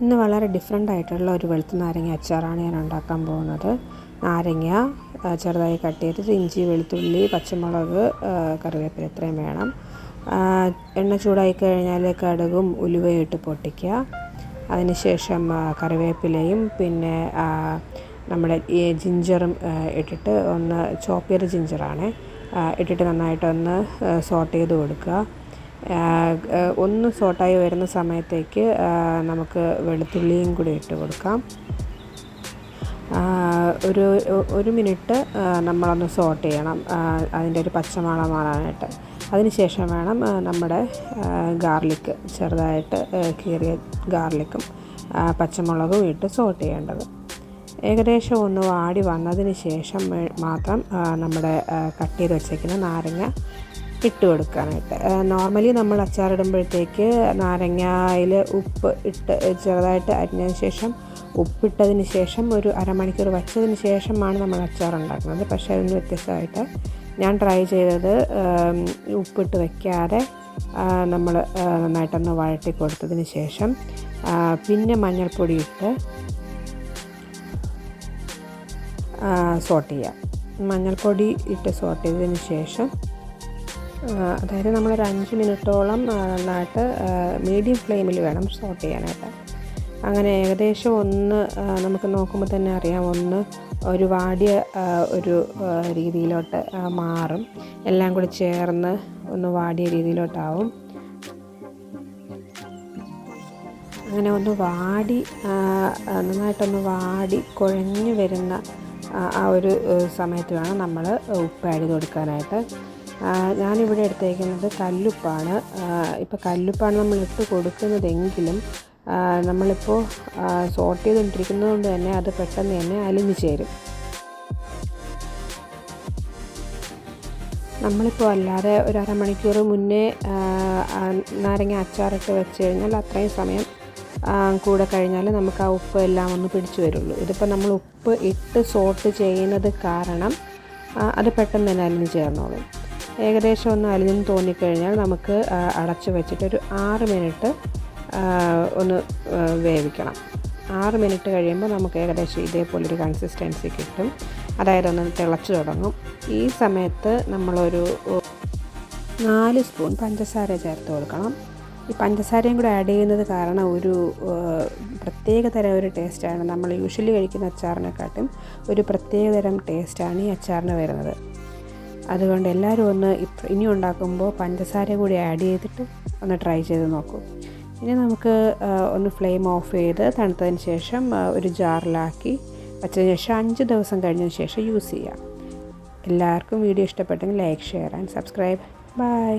ഇന്ന് വളരെ ഡിഫറെന്റ് ആയിട്ടുള്ള ഒരു വെളുത്ത നാരങ്ങ അച്ചാറാണ് ഞാൻ ഉണ്ടാക്കാൻ പോകുന്നത്. നാരങ്ങ ചെറുതായി കട്ട് ചെയ്തത് ഇഞ്ചി വെളുത്തുള്ളി പച്ചമുളക് കറിവേപ്പില ഇത്രയും വേണം. എണ്ണ ചൂടായി കഴിഞ്ഞാൽ കടുകും ഉലുവയും ഇട്ട് പൊട്ടിക്കുക. അതിനുശേഷം കറിവേപ്പിലയും പിന്നെ നമ്മുടെ ഈ ജിഞ്ചറും ഇട്ടിട്ട് ഒന്ന് ചോപ്പിയർ ജിഞ്ചറാണ് ഇട്ടിട്ട് നന്നായിട്ടൊന്ന് സോട്ട് ചെയ്ത് കൊടുക്കുക. ഒന്ന് സോട്ടായി വരുന്ന സമയത്തേക്ക് നമുക്ക് വെളുത്തുള്ളിയും കൂടി ഇട്ട് കൊടുക്കാം. ഒരു ഒരു മിനിറ്റ് നമ്മളൊന്ന് സോട്ട് ചെയ്യണം. അതിന്റെ ഒരു പച്ചമണം മാറാനായിട്ട്. അതിനുശേഷം വേണം നമ്മുടെ ഗാർലിക്ക് ചെറുതായിട്ട് കീറിയ ഗാർലിക്കും പച്ചമുളകും ഇട്ട് സോട്ട് ചെയ്യേണ്ടത്. ഏകദേശം ഒന്ന് വാടി വന്നതിന് ശേഷം മാത്രം നമ്മുടെ കട്ട് ചെയ്ത് വെച്ചേക്കുന്ന നാരങ്ങ ഇട്ട് കൊടുക്കാനായിട്ട്. നോർമലി നമ്മൾ അച്ചാറിടുമ്പോഴത്തേക്ക് നാരങ്ങയിൽ ഉപ്പ് ഇട്ട് ചെറുതായിട്ട് അരിഞ്ഞതിന് ശേഷം ഉപ്പിട്ടതിന് ശേഷം ഒരു അരമണിക്കൂർ വച്ചതിന് ശേഷമാണ് നമ്മൾ അച്ചാർ ഉണ്ടാക്കുന്നത്. പക്ഷേ അതിന് വ്യത്യസ്തമായിട്ട് ഞാൻ ട്രൈ ചെയ്തത് ഉപ്പിട്ട് വയ്ക്കാതെ നമ്മൾ നന്നായിട്ടൊന്ന് വഴട്ടി കൊടുത്തതിന് ശേഷം പിന്നെ മഞ്ഞൾപ്പൊടി ഇട്ട് സോട്ട് ചെയ്യുക മഞ്ഞൾപ്പൊടി ഇട്ട് സോട്ട് ചെയ്തതിന് ശേഷം അതായത് നമ്മളൊരു അഞ്ച് മിനിറ്റോളം നന്നായിട്ട് മീഡിയം ഫ്ലെയിമിൽ വേണം സോട്ട് ചെയ്യാനായിട്ട്. അങ്ങനെ ഏകദേശം ഒന്ന് നമുക്ക് നോക്കുമ്പോൾ തന്നെ അറിയാം ഒന്ന് ഒരു വാടിയ ഒരു രീതിയിലോട്ട് മാറും. എല്ലാം കൂടി ചേർന്ന് ഒന്ന് വാടിയ രീതിയിലോട്ടാവും. അങ്ങനെ ഒന്ന് വാടി നന്നായിട്ടൊന്ന് വാടി കുഴഞ്ഞു വരുന്ന ആ ഒരു സമയത്ത് വേണം നമ്മൾ ഉപ്പ് ആഡ് കൊടുക്കാനായിട്ട്. ഞാനിവിടെ എടുത്തേക്കുന്നത് കല്ലുപ്പാണ്. ഇപ്പോൾ കല്ലുപ്പാണ് നമ്മൾ ഇട്ട് കൊടുക്കുന്നതെങ്കിലും നമ്മളിപ്പോൾ സോട്ട് ചെയ്തുകൊണ്ടിരിക്കുന്നത് കൊണ്ട് തന്നെ അത് പെട്ടെന്ന് തന്നെ അലിഞ്ഞു ചേരും. നമ്മളിപ്പോൾ അല്ലാതെ ഒരു അരമണിക്കൂർ മുന്നേ നാരങ്ങ അച്ചാറൊക്കെ വെച്ച് കഴിഞ്ഞാൽ അത്രയും സമയം കൂടെ കഴിഞ്ഞാൽ നമുക്ക് ആ ഉപ്പ് എല്ലാം ഒന്ന് പിടിച്ചു വരുള്ളൂ. ഇതിപ്പോൾ നമ്മൾ ഉപ്പ് ഇട്ട് സോർട്ട് ചെയ്യുന്നത് കാരണം അത് പെട്ടെന്ന് തന്നെ അലിഞ്ഞു ചേർന്നോളും. ഏകദേശം ഒന്ന് അലിഞ്ഞെന്ന് തോന്നിക്കഴിഞ്ഞാൽ നമുക്ക് അടച്ചു വെച്ചിട്ട് ഒരു ആറ് മിനിറ്റ് ഒന്ന് വേവിക്കണം. ആറ് മിനിറ്റ് കഴിയുമ്പോൾ നമുക്ക് ഏകദേശം ഇതേപോലൊരു കൺസിസ്റ്റൻസി കിട്ടും. അതായത് ഒന്ന് തിളച്ച് തുടങ്ങും. ഈ സമയത്ത് നമ്മളൊരു നാല് സ്പൂൺ പഞ്ചസാര ചേർത്ത് കൊടുക്കണം. ഈ പഞ്ചസാരയും കൂടെ ആഡ് ചെയ്യുന്നത് കാരണം ഒരു പ്രത്യേക തരം ഒരു ടേസ്റ്റാണ് നമ്മൾ യൂഷ്വലി കഴിക്കുന്ന അച്ചാറിനെക്കാട്ടും ഒരു പ്രത്യേക തരം ടേസ്റ്റാണ് ഈ അച്ചാറിന് വരുന്നത്. അതുകൊണ്ട് എല്ലാവരും ഒന്ന് ഇനി ഉണ്ടാക്കുമ്പോൾ പഞ്ചസാര കൂടി ആഡ് ചെയ്തിട്ട് ഒന്ന് ട്രൈ ചെയ്ത് നോക്കൂ. ഇനി നമുക്ക് ഒന്ന് ഫ്ലെയിം ഓഫ് ചെയ്ത് തണുത്തതിന് ശേഷം ഒരു ജാറിലാക്കി വച്ചതിന് ശേഷം അഞ്ച് ദിവസം കഴിഞ്ഞതിന് ശേഷം യൂസ് ചെയ്യാം. എല്ലാവർക്കും വീഡിയോ ഇഷ്ടപ്പെട്ടെങ്കിൽ like share and subscribe bye